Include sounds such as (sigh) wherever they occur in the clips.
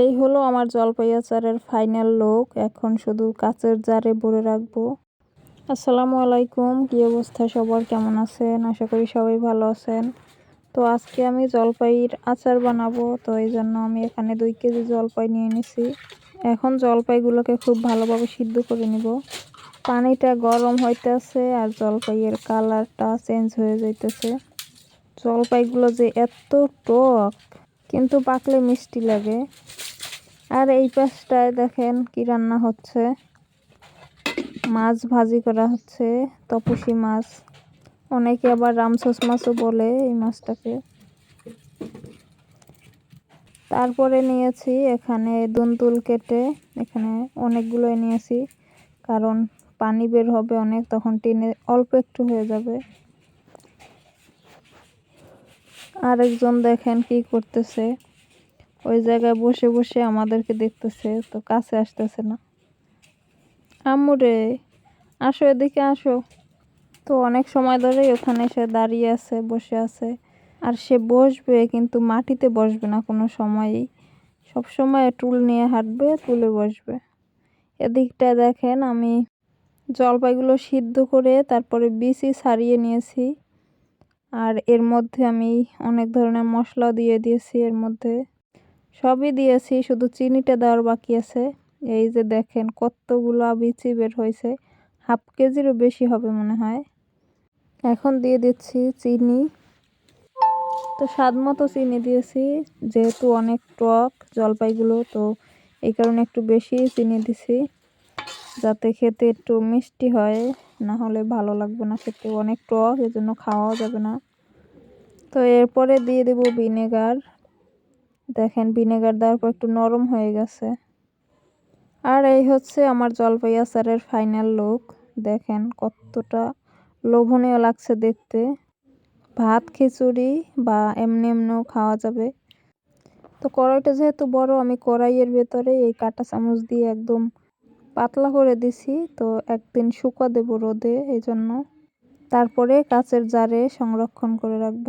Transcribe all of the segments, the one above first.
এই হলো আমার জলপাই আচারের ফাইনাল লুক এখন শুধু কাচের জারে ভরে রাখব। আসসালামু আলাইকুম, কী অবস্থা সবার? কেমন আছেন? আশা করি সবাই ভালো আছেন। তো আজকে আমি জলপাইয়ের আচার বানাবো। তো এই জন্য আমি এখানে দুই কেজি জলপাই নিয়ে নিছি। এখন জলপাইগুলোকে খুব ভালোভাবে সিদ্ধ করে নিব। পানিটা গরম হইতেছে আর জলপাইয়ের কালারটা চেঞ্জ হয়ে যাইতেছে। জলপাইগুলো যে এত টক কিন্তু পাকলে মিষ্টি লাগে। আর এই পাশটায় দেখেন কি রান্না হচ্ছে। মাছ ভাজি করা হচ্ছে, তপসি মাছ। অনেকে আবার রামসস মাছও বলে এই মাছটাকে। তারপরে নিয়েছি এখানে দুনতুল কেটে, এখানে অনেকগুলো নিয়েছি। কারণ পানি বের হবে অনেক, তখন টেনে অল্প একটু হয়ে যাবে। আরেকজন দেখেন কি করতেছে। ওই জায়গায় বসে বসে আমাদেরকে দেখতেছে, তো কাছে আসতেছে না। আম্মু রে, আসো এদিকে আসো। তো অনেক সময় ধরেই ওখানে সে দাঁড়িয়ে আছে, বসে আছে। আর সে বসবে, কিন্তু মাটিতে বসবে না কোনো সময়ই। সব সময় টুল নিয়ে হাঁটবে তুলে বসবে। এদিকটায় দেখেন, আমি জলপাইগুলো সিদ্ধ করে তারপরে বিচি ছাড়িয়ে নিয়েছি। আর এর মধ্যে আমি অনেক ধরনের মশলা দিয়ে দিয়েছি এর মধ্যে। সবই দিয়েছি, শুধু চিনিটা দেওয়ার বাকি আছে। এই যে দেখেন কতগুলো বিচি বের হয়েছে, হাফ কেজিরও বেশি হবে মনে হয়। এখন দিয়ে দিচ্ছি চিনি। তো স্বাদ মতো চিনি দিয়েছি, যেহেতু অনেক টক জলপাইগুলো, তো এই কারণে একটু বেশি চিনি দিছি। যাতে খেতে একটু মিষ্টি হয় না হলে ভালো লাগবে না খেতে। অনেক টক, এজন্য খাওয়া যাবে না। তো এরপরে দিয়ে দেব ভিনেগার। দেখেন, ভিনেগার দেওয়ার পর একটু নরম হয়ে গেছে। আর এই হচ্ছে আমার জলপাই আচারের ফাইনাল লুক দেখেন, কতটা লোভনীয় লাগছে দেখতে। ভাত, খিচুড়ি বা এমনি এমনিও খাওয়া যাবে। তো কড়াইটা যেহেতু বড়, আমি কড়াইয়ের ভেতরে এই কাঁটা চামচ দিয়ে একদম পাতলা করে দিছি, তো একদিন শুকা দেব রোদে এই জন্য তারপরে কাচের জারে সংরক্ষণ করে রাখব।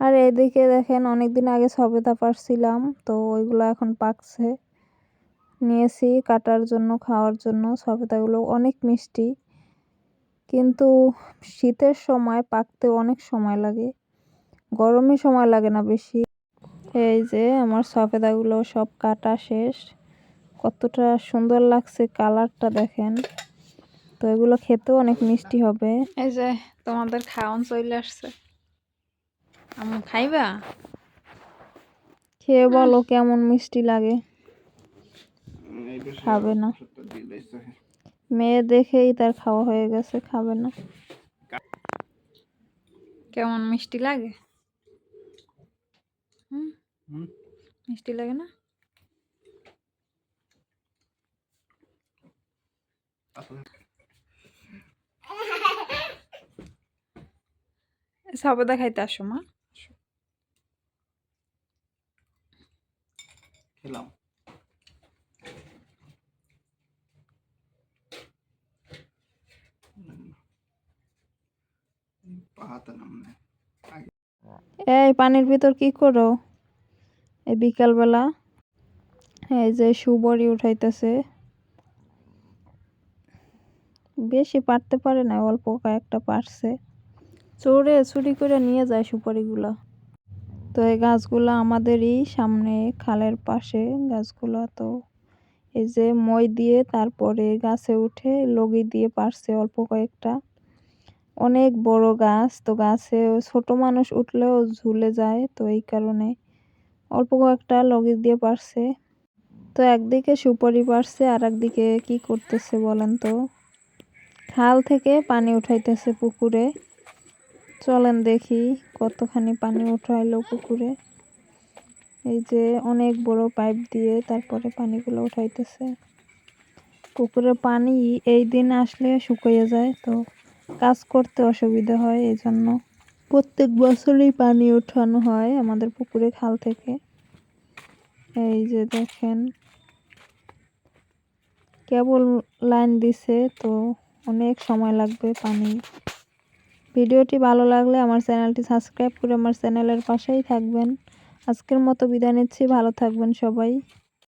আর এদিকে দেখেন, অনেকদিন আগে সবেদা পারছিলাম, তো ওইগুলো এখন পাকছে। নিয়েছি কাটার জন্য, খাওয়ার জন্য, সবেদাগুলো অনেক মিষ্টি। কিন্তু শীতের সময় পাকতে অনেক সময় লাগে। গরমে সময় লাগে না বেশি। এই যে, আমার সফেদাগুলো সব কাটা শেষ। কতটা সুন্দর লাগছে কালারটা দেখেন। তো এগুলো খেতেও অনেক মিষ্টি হবে। এই যে তোমাদের খাওয়ান চলে আসছে। আমি খাইবা? খেয়ে বলো কেমন মিষ্টি লাগে। খাবে না। মেয়ে দেখেই তার খাওয়া হয়ে গেছে খাবে না। কেমন মিষ্টি লাগে? হুম। মিষ্টি লাগে না? (laughs) সবেদা খাইতে আসো মা। খেলাম। এই পানির ভিতর কি করো? এই বিকালবেলা এই যে সুবরি উঠাইতেছে। বেশি পারতে পারে না, অল্প কয়েকটা পারছে। চোরে চুরি করে নিয়ে যায় সুপারিগুলা। তো এই গাছগুলো আমাদেরই সামনে খালের পাশে গাছগুলো তো। এই যে মই দিয়ে তারপরে গাছে উঠে লগি দিয়ে পারছে অল্প কয়েকটা। অনেক বড় গাছ, তো গাছে ছোট মানুষ উঠলেও ঝুলে যায়, তো এই কারণে অল্প কয়েকটা লগি দিয়ে পারছে। তো একদিকে সুপারি পারছে আর একদিকে কি করতেছে বলেন তো? খাল থেকে পানি উঠাইতেছে পুকুরে। চলেন দেখি কতখানি পানি উঠাইলো পুকুরে। এই যে অনেক বড় পাইপ দিয়ে তারপরে পানিগুলো উঠাইতেছে। পুকুরের পানি এই দিন আসলে শুকিয়ে যায়, তো কাজ করতে অসুবিধা হয় এই জন্য প্রত্যেক বছরই পানি উঠানো হয় আমাদের পুকুরে খাল থেকে। এই যে দেখেন, কেবল লাইন দিছে, তো অনেক সময় লাগবে পানি। ভিডিওটি ভালো লাগলে আমার চ্যানেলটি সাবস্ক্রাইব করে আমার চ্যানেলের পাশেই থাকবেন। আজকের মতো বিদায় নিচ্ছি, ভালো থাকবেন সবাই।